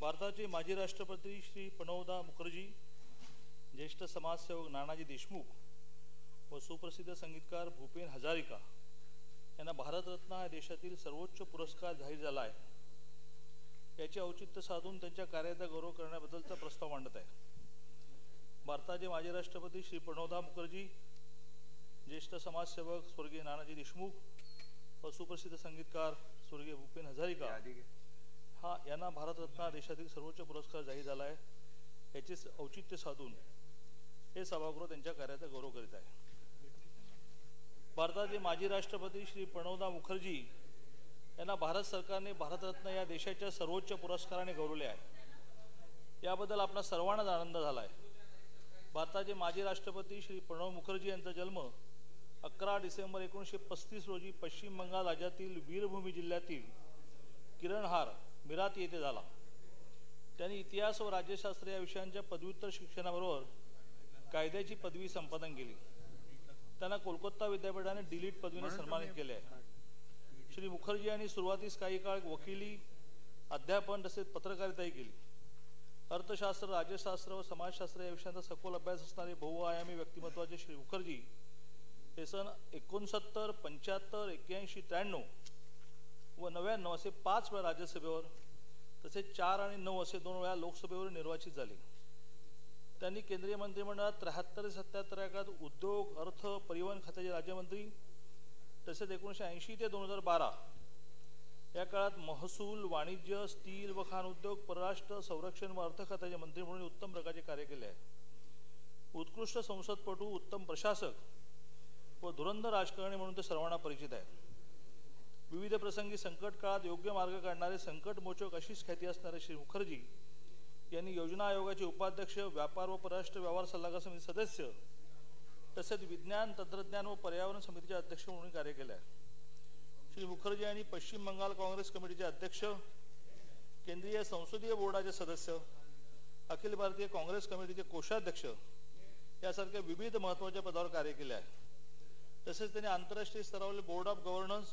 भारताचे माजी राष्ट्रपती श्री प्रणवदा मुखर्जी ज्येष्ठ समाजसेवक नानाजी देशमुख व सुप्रसिद्ध संगीतकार भूपेन हजारिका यांना भारतरत्न हा देशातील सर्वोच्च पुरस्कार जाहीर झाला आहे. याचे औचित्य साधून त्यांच्या कार्याचा गौरव करण्याबद्दलचा प्रस्ताव मांडत आहे. भारताचे माजी राष्ट्रपती श्री प्रणवदा मुखर्जी ज्येष्ठ समाजसेवक स्वर्गीय नानाजी देशमुख व सुप्रसिद्ध संगीतकार स्वर्गीय भूपेन हजारिका हा यांना भारतरत्न देशातील सर्वोच्च पुरस्कार जाहीर झाला आहे. याचे औचित्य साधून हे सभागृह त्यांच्या कार्याचा गौरव करीत आहे. भारताचे माजी राष्ट्रपती श्री प्रणवदा मुखर्जी यांना भारत सरकारने भारतरत्न या देशाच्या सर्वोच्च पुरस्काराने गौरवले आहे. याबद्दल आपला सर्वांनाच आनंद झाला आहे. भारताचे माजी राष्ट्रपती श्री प्रणव मुखर्जी यांचा जन्म अकरा डिसेंबर एकोणीसशे पस्तीस रोजी पश्चिम बंगाल राज्यातील वीरभूमी जिल्ह्यातील किरणहार मिरात येथे झाला. त्यांनी इतिहास व राज्यशास्त्र या विषयांच्या पदव्युत्तर शिक्षणाबरोबर कायद्याची पदवी संपादन केली. त्यांना कोलकाता विद्यापीठाने डिलीट पदवीने सन्मानित केले आहे. श्री मुखर्जी यांनी सुरुवातीस काही काळ वकिली अध्यापन तसेच पत्रकारिताही केली. अर्थशास्त्र राज्यशास्त्र व समाजशास्त्र या विषयांचा सखोल अभ्यास असणारे बहुआयामी व्यक्तिमत्वाचे श्री मुखर्जी हे सन एकोणसत्तर पंच्याहत्तर एक्क्याऐंशी त्र्याण्णव व नव्याण्णव असे पाच वेळा राज्यसभेवर तसेच चार आणि नऊ असे दोन वेळा लोकसभेवर निर्वाचित झाले. त्यांनी केंद्रीय मंत्रिमंडळात त्र्याहत्तर ते सत्याहत्तर या काळात उद्योग अर्थ परिवहन खात्याचे राज्यमंत्री तसेच एकोणीसशे ऐंशी ते दोन हजार बारा. या काळात महसूल वाणिज्य स्टील व खाण उद्योग परराष्ट्र संरक्षण व अर्थ खात्याचे मंत्री म्हणून उत्तम प्रकारचे कार्य केले आहे. उत्कृष्ट संसदपटू उत्तम प्रशासक व धुरंधर राजकारणी म्हणून ते सर्वांना परिचित आहे विविध प्रसंगी संकट काळात योग्य मार्ग काढणारे संकटमोचक अशीच ख्याती असणारे श्री मुखर्जी यांनी योजना आयोगाचे उपाध्यक्ष व्यापार व परराष्ट्र व्यवहार सल्लागार समिती सदस्य तसेच विज्ञान तंत्रज्ञान व पर्यावरण समितीचे अध्यक्ष म्हणून कार्य केले आहे. श्री मुखर्जी यांनी पश्चिम बंगाल काँग्रेस कमिटीचे अध्यक्ष केंद्रीय संसदीय बोर्डाचे सदस्य अखिल भारतीय काँग्रेस कमिटीचे कोषाध्यक्ष यासारख्या विविध महत्त्वाच्या पदावर कार्य केले आहे. तसेच त्यांनी आंतरराष्ट्रीय स्तरावरील बोर्ड ऑफ गव्हर्नन्स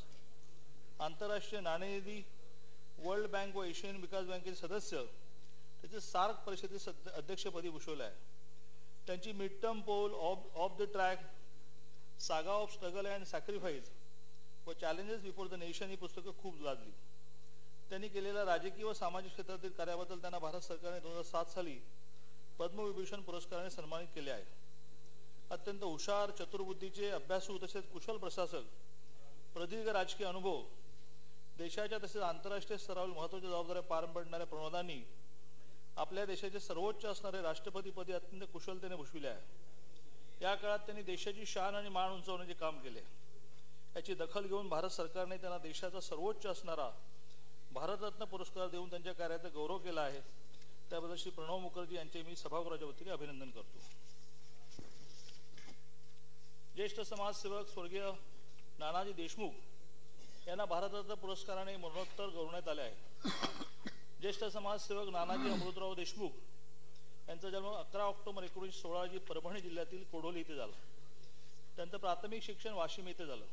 आंतरराष्ट्रीय नाणेनिधी वर्ल्ड बँक व एशियन विकास बँकेचे सदस्य त्याचे सार्क परिषदेचे अध्यक्षपदी भूषवले आहे. त्यांची mid term poll off off the track saga of struggle and sacrifice व चॅलेंजेस बिफोर द नेशन ही पुस्तकं खूप गाजली त्यांनी केलेल्या राजकीय व सामाजिक क्षेत्रातील कार्याबद्दल त्यांना भारत सरकारने दोन हजार सात साली पद्मविभूषण पुरस्काराने सन्मानित केले आहे. अत्यंत हुशार चतुर्बुद्धीचे अभ्यासू तसेच कुशल प्रशासक प्रदीर्घ राजकीय अनुभव देशाच्या तसेच आंतरराष्ट्रीय स्तरावर महत्त्वाच्या जबाबदाऱ्या पार पडणाऱ्या प्रणोदांनी आपल्या देशाचे सर्वोच्च असणारे राष्ट्रपतीपदी अत्यंत कुशलतेने भूषविले आहे. या काळात त्यांनी देशाची शान आणि मान उंचावण्याचे काम केले. याची दखल घेऊन भारत सरकारने त्यांना देशाचा सर्वोच्च असणारा भारतरत्न पुरस्कार देऊन त्यांच्या कार्याचा गौरव केला आहे. त्याबद्दल श्री प्रणव मुखर्जी यांचे मी सभागृहाच्या वतीने अभिनंदन करतो. ज्येष्ठ समाजसेवक स्वर्गीय नानाजी देशमुख यांना भारतरत्न पुरस्काराने मरणोत्तर गौरवण्यात आले आहे. ज्येष्ठ समाजसेवक नानाजी अमृतराव देशमुख यांचा जन्म अकरा ऑक्टोबर एकोणीसशे सोळा रोजी परभणी जिल्ह्यातील कोडोली येथे झाला. त्यांचं प्राथमिक शिक्षण वाशिम येथे झालं.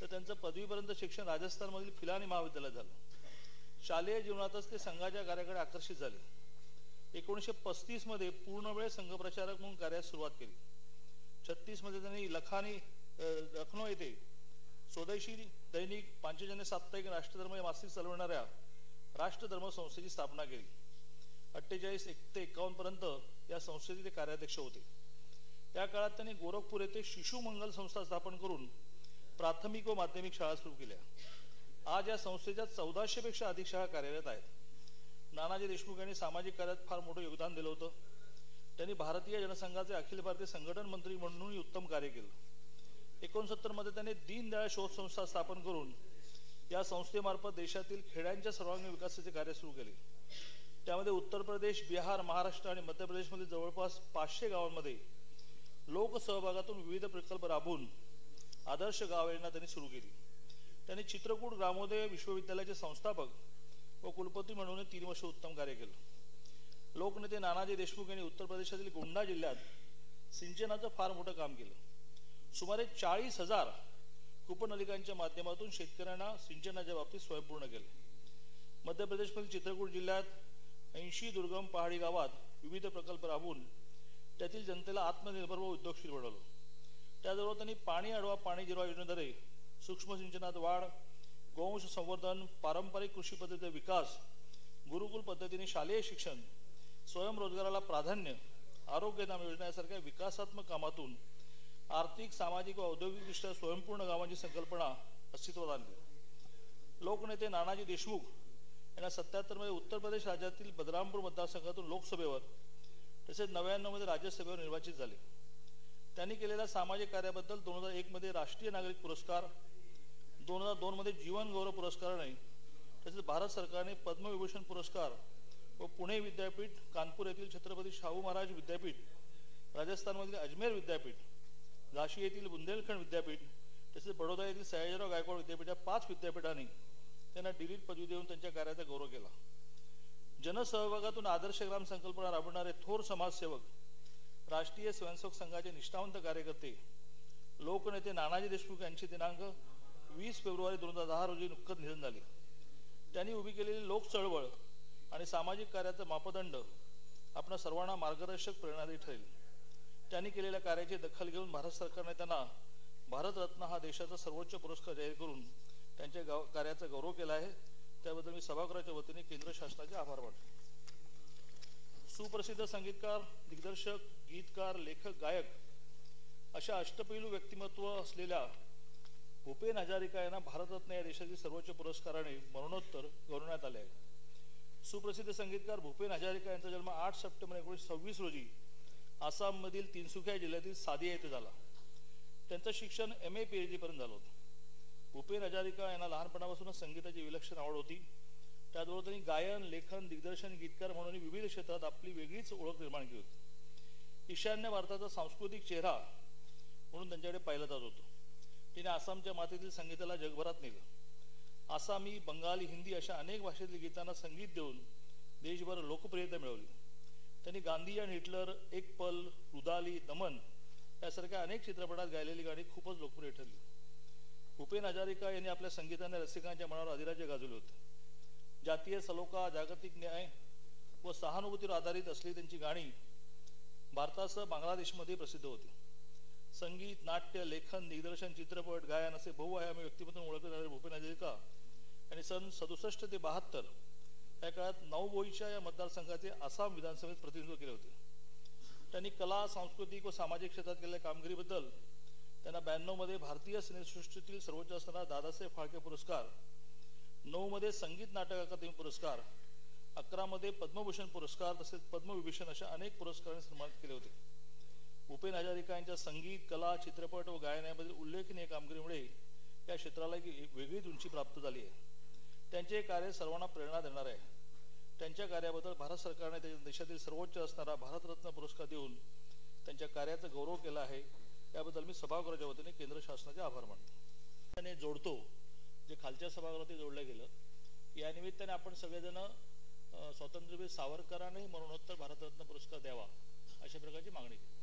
तर त्यांचं पदवीपर्यंत शिक्षण राजस्थानमधील फिलानी महाविद्यालयात झालं. शालेय जीवनातच ते संघाच्या कार्याकडे आकर्षित झाले. एकोणीसशे पस्तीसमध्ये पूर्णवेळ संघप्रचारक म्हणून कार्यास सुरुवात केली. छत्तीसमध्ये त्यांनी लखानी लखनौ येथे स्वदेशी दैनिक पांचजन्य साप्ताहिक राष्ट्रधर्म या मासिक चालवणाऱ्या राष्ट्रधर्म संस्थेची स्थापना केली. अठ्ठेचाळीस एक ते एकावन्न पर्यंत या संस्थेचे ते कार्याध्यक्ष होते. या काळात त्यांनी गोरखपूर येथे शिशु मंगल संस्था स्थापन करून प्राथमिक व माध्यमिक शाळा सुरू केल्या. आज या संस्थेच्या चौदाशे पेक्षा अधिक शाळा कार्यरत आहेत. नानाजी देशमुख यांनी सामाजिक कार्यात फार मोठं योगदान दिलं होतं. त्यांनी भारतीय जनसंघाचे अखिल भारतीय संघटन मंत्री म्हणूनही उत्तम कार्य केलं. एकोणसत्तरमध्ये त्यांनी दीनदयाळ शोध संस्था स्थापन करून या संस्थेमार्फत देशातील खेड्यांच्या सर्वांगीण विकासाचे कार्य सुरू केले. त्यामध्ये उत्तर प्रदेश बिहार महाराष्ट्र आणि मध्य प्रदेशमधील जवळपास पाचशे गावांमध्ये लोकसहभागातून विविध प्रकल्प राबवून आदर्श गाव योजना त्यांनी सुरू केली. त्यांनी चित्रकूट ग्रामोदय विश्वविद्यालयाचे संस्थापक व कुलपती म्हणून तीन वर्ष उत्तम कार्य केलं. लोकनेते नानाजी देशमुख यांनी उत्तर प्रदेशातील गोंडा जिल्ह्यात सिंचनाचं फार मोठं काम केलं. सुमारे चाळीस हजार कूपनलिकांच्या माध्यमातून शेतकऱ्यांना सिंचनाच्या बाबतीत स्वयंपूर्ण केले. मध्य प्रदेशमधील चित्रकूट जिल्ह्यात ऐंशी दुर्गम पहाडी गावात विविध प्रकल्प राबवून त्यातील जनतेला आत्मनिर्भर व उद्योगशील बनवलं. त्याचबरोबर त्यांनी पाणी अडवा पाणी जिरवा योजनेद्वारे सूक्ष्म सिंचनात वाढ गोवंश संवर्धन पारंपरिक कृषी पद्धतीचा विकास गुरुकुल पद्धतीने शालेय शिक्षण स्वयंरोजगाराला प्राधान्य आरोग्यधाम योजना यासारख्या विकासात्मक कामातून आर्थिक सामाजिक व औद्योगिकदृष्ट्या स्वयंपूर्ण गावांची संकल्पना अस्तित्वात आणली. लोकनेते नानाजी देशमुख यांना सत्याहत्तरमध्ये उत्तर प्रदेश राज्यातील बदरामपूर मतदारसंघातून लोकसभेवर तसेच नव्याण्णवमध्ये राज्यसभेवर निर्वाचित झाले. त्यांनी केलेल्या सामाजिक कार्याबद्दल दोन हजार एकमध्ये राष्ट्रीय नागरिक पुरस्कार दोन हजार दोनमध्ये जीवन गौरव पुरस्काराने तसेच भारत सरकारने पद्मविभूषण पुरस्कार व पुणे विद्यापीठ कानपूर येथील छत्रपती शाहू महाराज विद्यापीठ राजस्थानमधील अजमेर विद्यापीठ झाशी येथील बुंदेलखंड विद्यापीठ तसेच बडोदा येथील सयाजीराव गायकवाड विद्यापीठ या पाच विद्यापीठांनी त्यांना डिलीट पदवी देऊन त्यांच्या कार्याचा गौरव केला. जनसहभागातून आदर्श ग्राम संकल्पना राबवणारे थोर समाजसेवक राष्ट्रीय स्वयंसेवक संघाचे निष्ठावंत कार्यकर्ते लोकनेते नानाजी देशमुख यांची दिनांक वीस फेब्रुवारी दोन हजार दहा रोजी नुकतंच निधन झाले. त्यांनी उभी केलेली लोक चळवळ आणि सामाजिक कार्याचा मापदंड आपणा सर्वांना मार्गदर्शक प्रेरणादायी ठरेल. त्यांनी केलेल्या कार्याची दखल घेऊन भारत सरकारने त्यांना भारतरत्न हा देशाचा सर्वोच्च पुरस्कार जाहीर करून त्यांच्या गाव कार्याचा गौरव केला आहे. त्याबद्दल मी सभागृहाच्या वतीने केंद्र शासनाचे आभार मानतो. सुप्रसिद्ध संगीतकार दिग्दर्शक गीतकार लेखक गायक अशा अष्टपैलू व्यक्तिमत्व असलेल्या भूपेन हजारिका यांना भारतरत्न या देशातील सर्वोच्च पुरस्काराने मरणोत्तर गौरवण्यात आले आहे. सुप्रसिद्ध संगीतकार भूपेन हजारिका यांचा जन्म आठ सप्टेंबर एकोणीसशे सव्वीस रोजी आसाममधील तिनसुख्या जिल्ह्यातील सादिया येथे झाला. त्यांचं शिक्षण एम ए पी एच डीपर्यंत झालं होतं. भूपेन हजारिका यांना लहानपणापासूनच संगीताची विलक्षण आवड होती. त्याचबरोबर त्यांनी गायन लेखन दिग्दर्शन गीतकार म्हणून विविध क्षेत्रात आपली वेगळीच ओळख निर्माण केली होती. ईशान्य भारताचा सांस्कृतिक चेहरा म्हणून त्यांच्याकडे पाहिलं जात होतं. तिने आसामच्या मातीतील संगीताला जगभरात नेलं. आसामी बंगाली हिंदी अशा अनेक भाषेतील गीतांना संगीत देऊन देशभर लोकप्रियता मिळवली. त्यांनी गांधी आणि हिटलर एक पल रुदाली दमन यासारख्या अनेक चित्रपटात गायलेली गाणी खूपच लोकप्रिय ठरली. भूपेन हजारिका यांनी आपल्या संगीताने रसिकांच्या मनावर अधिराज्य गाजवले होते. जातीय सलोखा जागतिक न्याय व सहानुभूतीवर आधारित असलेली त्यांची गाणी भारतासह बांगलादेशमध्ये प्रसिद्ध होती. संगीत नाट्य लेखन दिग्दर्शन चित्रपट गायन असे बहुआयामी व्यक्तिमत्व ओळखले जाणारे भूपेन हजारिका यांनी सन सदुसष्ट ते बहात्तर त्या काळात नवबोईच्या या मतदारसंघाचे आसाम विधानसभेत प्रतिनिधित्व केले होते. त्यांनी कला सांस्कृतिक व सामाजिक क्षेत्रात केलेल्या कामगिरीबद्दल त्यांना ब्याण्णवमध्ये भारतीय सिनेसृष्टीतील सर्वोच्च असणारा दादासाहेब फाळके पुरस्कार नऊमध्ये संगीत नाटक अकादमी पुरस्कार अकरामध्ये पद्मभूषण पुरस्कार तसेच पद्मविभूषण अशा अनेक पुरस्कारांनी सन्मानित केले होते. भूपेन हजारिका यांच्या संगीत कला चित्रपट व गायनामधील उल्लेखनीय कामगिरीमुळे या क्षेत्राला एक वेगळीच उंची प्राप्त झाली आहे. त्यांचे कार्य सर्वांना प्रेरणा देणार आहे. त्यांच्या कार्याबद्दल भारत सरकारने त्या देशातील सर्वोच्च असणारा भारतरत्न पुरस्कार देऊन त्यांच्या कार्याचा गौरव केला आहे. याबद्दल मी सभागृहाच्या वतीने केंद्र शासनाचे आभार मानतो. त्याने जोडतो जे खालच्या सभागृहात जोडलं गेलं या निमित्ताने आपण सगळेजण स्वातंत्र्यवीर सावरकरांनाही मरणोत्तर भारतरत्न पुरस्कार द्यावा अशा प्रकारची मागणी केली.